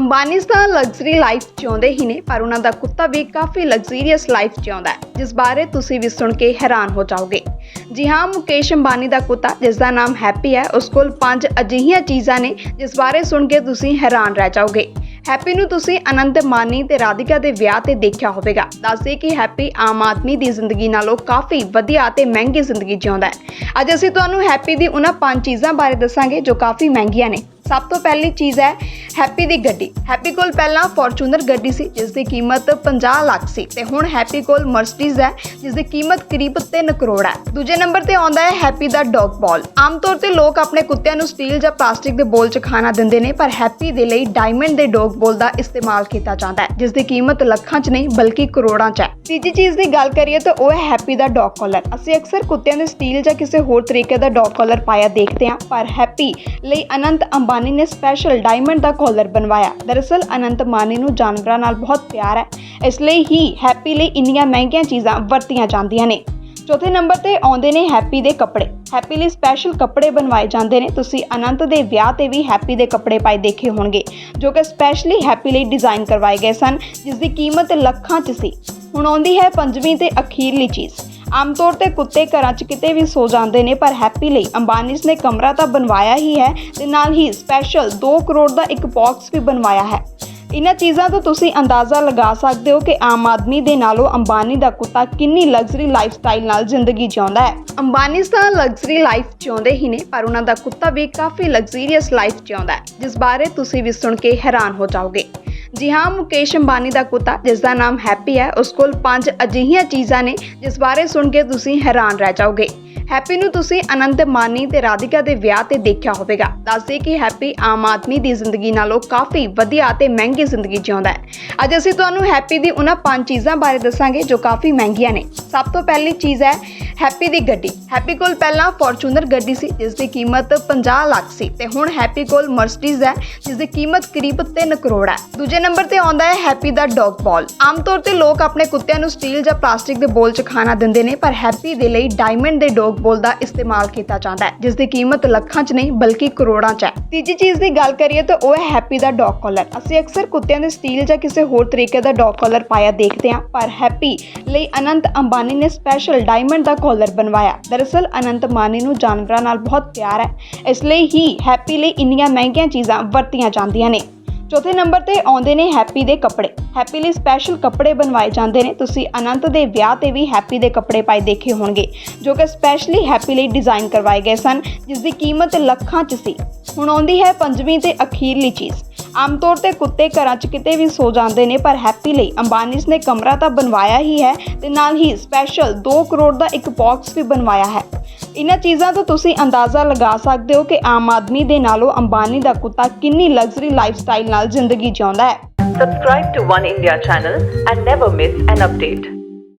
ਅੰਬਾਨੀਜ਼ ਤਾਂ luxury life ਜਿਉਂਦੇ ਹੀ ਨੇ, ਪਰ ਉਹਨਾਂ ਦਾ ਕੁੱਤਾ ਵੀ ਕਾਫੀ ਲਗਜ਼ਰੀਅਸ ਲਾਈਫ ਜਿਉਂਦਾ ਹੈ, ਜਿਸ ਬਾਰੇ ਤੁਸੀਂ ਵੀ ਸੁਣ ਕੇ ਹੈਰਾਨ ਹੋ ਜਾਓਗੇ। ਜੀ ਹਾਂ, ਮੁਕੇਸ਼ ਅੰਬਾਨੀ ਦਾ ਕੁੱਤਾ, ਜਿਸ ਦਾ ਨਾਮ ਹੈਪੀ ਹੈ, ਉਸ ਕੋਲ ਪੰਜ ਅਜਿਹੀਆਂ ਚੀਜ਼ਾਂ ਨੇ, ਜਿਸ ਬਾਰੇ ਸੁਣ ਕੇ ਤੁਸੀਂ ਹੈਰਾਨ ਰਹਿ ਜਾਓਗੇ। ਹੈਪੀ ਨੂੰ ਤੁਸੀਂ ਅਨੰਤ ਮਾਨੀ ਤੇ ਰਾਧਿਕਾ ਦੇ ਵਿਆਹ ਤੇ ਦੇਖਿਆ ਹੋਵੇਗਾ। ਦੱਸਦੇ ਕਿ ਹੈਪੀ ਆਮ ਆਦਮੀ ਦੀ ਜ਼ਿੰਦਗੀ ਨਾਲੋਂ ਕਾਫੀ ਵਧੀਆ ਤੇ ਮਹਿੰਗੀ ਜ਼ਿੰਦਗੀ ਜਿਉਂਦਾ ਹੈ। ਅੱਜ ਅਸੀਂ ਤੁਹਾਨੂੰ ਹੈਪੀ ਦੀ ਉਹਨਾਂ ਪੰਜ ਚੀਜ਼ਾਂ ਬਾਰੇ ਦੱਸਾਂਗੇ ਜੋ ਕਾਫੀ ਮਹਿੰਗੀਆਂ ਨੇ। ਸਭ ਤੋਂ ਪਹਿਲੀ ਚੀਜ਼ ਹੈ ਹੈਪੀ ਦੀ ਗੱਡੀ। ਹੈਪੀ ਕੋਲ ਪਹਿਲਾਂ ਫੋਰਚੂਨਰ ਗੱਡੀ ਸੀ ਜਿਸ ਦੀ ਕੀਮਤ 50 ਲੱਖ ਸੀ ਤੇ ਹੁਣ ਹੈਪੀ ਕੋਲ ਮਰਸੀਡੀਜ਼ ਹੈ ਜਿਸ ਦੀ ਕੀਮਤ ਕਰੀਬ 3 ਕਰੋੜ ਹੈ। ਦੂਜੇ ਨੰਬਰ ਤੇ ਆਉਂਦਾ ਹੈ ਹੈਪੀ ਦਾ ਡੌਗ ਬਾਲ ਆਮ ਤੌਰ ਤੇ ਲੋਕ ਆਪਣੇ ਕੁੱਤਿਆਂ ਨੂੰ ਸਟੀਲ ਜਾਂ ਪਲਾਸਟਿਕ ਦੇ ਬੋਲ 'ਚ ਖਾਣਾ ਦਿੰਦੇ ਨੇ, ਪਰ ਹੈਪੀ ਦੇ ਲਈ ਡਾਇਮੰਡ ਦੇ ਡੌਗ ਬੋਲ ਦਾ ਇਸਤੇਮਾਲ ਕੀਤਾ ਜਾਂਦਾ ਹੈ ਜਿਸ ਦੀ ਕੀਮਤ ਲੱਖਾਂ 'ਚ ਨਹੀਂ, ਬਲਕਿ ਕਰੋੜਾਂ 'ਚ ਹੈ। ਤੀਜੀ ਚੀਜ਼ ਦੀ ਗੱਲ ਕਰੀਏ ਤਾਂ ਉਹ ਹੈ ਹੈਪੀ ਦਾ ਡੌਗ ਕਾਲਰ ਅਸੀਂ ਅਕਸਰ ਕੁੱਤਿਆਂ ਦੇ ਸਟੀਲ ਜਾਂ ਕਿਸੇ ਹੋਰ ਤਰੀਕੇ ਦਾ ਡੌਗ ਕਾਲਰ ਪਾਇਆ ਦੇਖਦੇ ਹਾਂ, ਪਰ ਹੈਪੀ ਲਈ ਅਨੰਤ ਅੰਬਾਨੀ ਨੇ ਸਪੈਸ਼ਲ ਡਾਇਮੰਡ ਦਾ ਕਾਲਰ ਬਣਵਾਇਆ। ਦਰਅਸਲ ਅਨੰਤ ਅੰਬਾਨੀ ਨੂੰ ਜਾਨਵਰਾਂ ਨਾਲ ਬਹੁਤ ਪਿਆਰ ਹੈ। ਇਸ ਲਈ ਹੀ ਹੈਪੀ ਲਈ ਇੰਨੀਆਂ ਮਹਿੰਗੀਆਂ ਚੀਜ਼ਾਂ ਵਰਤੀਆਂ ਜਾਂਦੀਆਂ ਨੇ। ਚੌਥੇ ਨੰਬਰ ਤੇ ਆਉਂਦੇ ਨੇ ਹੈਪੀ ਦੇ ਕੱਪੜੇ। ਹੈਪੀ ਲਈ ਸਪੈਸ਼ਲ ਕੱਪੜੇ ਬਣਵਾਏ ਜਾਂਦੇ ਨੇ। ਤੁਸੀਂ ਅਨੰਤ ਦੇ ਵਿਆਹ ਤੇ ਵੀ ਹੈਪੀ ਦੇ ਕੱਪੜੇ ਪਾਏ ਦੇਖੇ ਹੋਣਗੇ, ਜੋ ਕਿ ਸਪੈਸ਼ਲੀ ਹੈਪੀ ਲਈ ਡਿਜ਼ਾਈਨ ਕਰਵਾਏ ਗਏ ਸਨ ਜਿਸ ਦੀ ਕੀਮਤ ਲੱਖਾਂ 'ਚ ਸੀ। ਹੁਣ ਆਉਂਦੀ ਹੈ ਪੰਜਵੀਂ ਤੇ ਅਖੀਰਲੀ ਚੀਜ਼। ਆਮ ਤੌਰ ਤੇ ਕੁੱਤੇ ਘਰਾਂ 'ਚ ਕਿਤੇ ਵੀ ਸੋ ਜਾਂਦੇ ਨੇ, ਪਰ ਹੈਪੀ ਲਈ ਅੰਬਾਨੀਸ ਨੇ ਕਮਰਾ ਤਾਂ ਬਣਵਾਇਆ ਹੀ ਹੈ ਤੇ ਨਾਲ ਹੀ ਸਪੈਸ਼ਲ 2 ਕਰੋੜ ਦਾ ਇੱਕ ਬਾਕਸ ਵੀ ਬਣਵਾਇਆ ਹੈ। ਇਨ੍ਹਾਂ ਚੀਜ਼ਾਂ ਤੋਂ ਤੁਸੀਂ ਅੰਦਾਜ਼ਾ ਲਗਾ ਸਕਦੇ ਹੋ ਕਿ ਆਮ ਆਦਮੀ ਦੇ ਨਾਲੋਂ ਅੰਬਾਨੀ ਦਾ ਕੁੱਤਾ ਕਿੰਨੀ ਲਗਜ਼ਰੀ ਲਾਈਫ ਸਟਾਈਲ ਨਾਲ ਜ਼ਿੰਦਗੀ ਜਿਉਂਦਾ ਹੈ। ਅੰਬਾਨੀ ਤਾਂ ਲਗਜ਼ਰੀ ਲਾਈਫ ਜਿਉਂਦੇ ਹੀ ਨੇ, ਪਰ ਉਹਨਾਂ ਦਾ ਕੁੱਤਾ ਵੀ ਕਾਫੀ ਲਗਜ਼ਰੀਅਸ ਲਾਈਫ ਜਿਉਂਦਾ ਹੈ, ਜਿਸ ਬਾਰੇ ਤੁਸੀਂ ਵੀ ਸੁਣ ਕੇ ਹੈਰਾਨ ਹੋ ਜਾਓਗੇ। ਜੀ ਹਾਂ, ਮੁਕੇਸ਼ ਅੰਬਾਨੀ ਦਾ ਕੁੱਤਾ ਜਿਸ ਦਾ ਨਾਮ ਹੈਪੀ ਹੈ, ਉਸ ਕੋਲ ਪੰਜ ਅਜਿਹੀਆਂ ਚੀਜ਼ਾਂ ਨੇ, ਜਿਸ ਬਾਰੇ ਸੁਣ ਕੇ ਤੁਸੀਂ ਹੈਰਾਨ ਰਹਿ ਜਾਓਗੇ। ਹੈਪੀ ਨੂੰ ਤੁਸੀਂ ਅਨੰਤ ਮਾਨੀ ਤੇ ਰਾਧਿਕਾ ਦੇ ਵਿਆਹ ਤੇ ਦੇਖਿਆ ਹੋਵੇਗਾ। ਦੱਸਦੇ ਕਿ ਹੈਪੀ ਆਮ ਆਦਮੀ ਦੀ ਜ਼ਿੰਦਗੀ ਨਾਲੋਂ ਕਾਫੀ ਵਧੀਆ ਤੇ ਮਹਿੰਗੀ ਜ਼ਿੰਦਗੀ ਜਿਉਂਦਾ ਹੈ। ਅੱਜ ਅਸੀਂ ਤੁਹਾਨੂੰ ਹੈਪੀ ਦੀ ਉਹਨਾਂ ਪੰਜ ਚੀਜ਼ਾਂ ਬਾਰੇ ਦੱਸਾਂਗੇ ਜੋ ਕਾਫੀ ਮਹਿੰਗੀਆਂ ਨੇ। ਸਭ ਤੋਂ ਪਹਿਲੀ ਚੀਜ਼ ਹੈ ਹੈਪੀ ਦੀ ਗੱਡੀ। ਹੈਪੀ ਕੋਲ ਪਹਿਲਾਂ ਫੋਰਚੂਨਰ ਗੱਡੀ ਸੀ, ਜਿਸ ਦੀ ਕੀਮਤ 50 ਲੱਖ ਸੀ ਤੇ ਹੁਣ ਹੈਪੀ ਕੋਲ ਮਰਸੀਡੀਜ਼ ਹੈ, ਜਿਸ ਦੀ ਕੀਮਤ ਕਰੀਬ 3 ਕਰੋੜ ਹੈ। ਦੂਜੇ ਨੰਬਰ ਤੇ ਆਉਂਦਾ ਹੈ ਹੈਪੀ ਦਾ ਡੌਗ ਬਾਲ ਆਮ ਤੌਰ ਤੇ ਲੋਕ ਆਪਣੇ ਕੁੱਤਿਆਂ ਨੂੰ ਸਟੀਲ ਜਾਂ ਪਲਾਸਟਿਕ ਦੇ ਬੋਲ 'ਚ ਖਾਣਾ ਦਿੰਦੇ ਨੇ, ਪਰ ਹੈਪੀ ਦੇ ਲਈ ਡਾਇਮੰਡ ਦੇ ਡੌਗ ਬਾਲ ਦਾ ਇਸਤੇਮਾਲ ਕੀਤਾ ਜਾਂਦਾ ਹੈ, ਜਿਸ ਦੀ ਕੀਮਤ ਲੱਖਾਂ 'ਚ ਨਹੀਂ, ਬਲਕਿ ਕਰੋੜਾਂ 'ਚ ਹੈ। ਤੀਜੀ ਚੀਜ਼ ਦੀ ਗੱਲ ਕਰੀਏ ਤਾਂ ਉਹ ਹੈ ਹੈਪੀ ਦਾ ਡੌਗ ਕਾਲਰ ਅਸੀਂ ਅਕਸਰ ਕੁੱਤਿਆਂ ਦੇ ਸਟੀਲ ਜਾਂ ਕਿਸੇ ਹੋਰ ਤਰੀਕੇ ਦਾ ਡੌਗ ਕਾਲਰ ਪਾਇਆ ਦੇਖਦੇ ਹਾਂ, ਪਰ ਹੈਪੀ ਲਈ ਅਨੰਤ ਅੰਬਾਨੀ ਨੇ ਸਪੈਸ਼ਲ ਡਾਇਮੰਡ ਦਾ ਕਾਲਰ ਬਣਵਾਇਆ। ਦਰਅਸਲ ਅਨੰਤ ਅੰਬਾਨੀ ਨੂੰ ਜਾਨਵਰਾਂ ਨਾਲ ਬਹੁਤ ਪਿਆਰ ਹੈ। ਇਸ ਲਈ ਹੀ ਹੈਪੀ ਲਈ ਇੰਨੀਆਂ ਮਹਿੰਗੀਆਂ ਚੀਜ਼ਾਂ ਵਰਤੀਆਂ ਜਾਂਦੀਆਂ ਨੇ। ਚੌਥੇ ਨੰਬਰ ਤੇ ਆਉਂਦੇ ਨੇ ਹੈਪੀ ਦੇ ਕੱਪੜੇ। ਹੈਪੀ ਲਈ ਸਪੈਸ਼ਲ ਕੱਪੜੇ ਬਣਵਾਏ ਜਾਂਦੇ ਨੇ। ਤੁਸੀਂ ਅਨੰਤ ਦੇ ਵਿਆਹ ਤੇ ਵੀ ਹੈਪੀ ਦੇ ਕੱਪੜੇ ਪਾਏ ਦੇਖੇ ਹੋਣਗੇ, ਜੋ ਕਿ ਸਪੈਸ਼ਲੀ ਹੈਪੀ ਲਈ ਡਿਜ਼ਾਈਨ ਕਰਵਾਏ ਗਏ ਸਨ ਜਿਸ ਦੀ ਕੀਮਤ ਲੱਖਾਂ 'ਚ ਸੀ। ਹੁਣ ਆਉਂਦੀ ਹੈ ਪੰਜਵੀਂ ਤੇ ਅਖੀਰਲੀ ਚੀਜ਼। ਆਮ ਤੌਰ ਤੇ ਕੁੱਤੇ ਘਰਾਂ 'ਚ ਕਿਤੇ ਵੀ ਸੋ ਜਾਂਦੇ ਨੇ, ਪਰ ਹੈਪੀ ਲਈ ਅੰਬਾਨੀਸ ਨੇ ਕਮਰਾ ਤਾਂ ਬਣਵਾਇਆ ਹੀ ਹੈ ਤੇ ਨਾਲ ਹੀ ਸਪੈਸ਼ਲ 2 ਕਰੋੜ ਦਾ ਇੱਕ ਬਾਕਸ ਵੀ ਬਣਵਾਇਆ ਹੈ ਇਹਨਾਂ ਚੀਜ਼ਾਂ ਤੋਂ ਤੁਸੀਂ ਅੰਦਾਜ਼ਾ ਲਗਾ ਸਕਦੇ ਹੋ ਕਿ ਆਮ ਆਦਮੀ ਦੇ ਨਾਲੋਂ ਅੰਬਾਨੀ ਦਾ ਕੁੱਤਾ ਕਿੰਨੀ ਲਗਜ਼ਰੀ ਲਾਈਫਸਟਾਈਲ ਨਾਲ ਜ਼ਿੰਦਗੀ ਜਿਉਂਦਾ ਹੈ Subscribe to One India channel and never miss an update.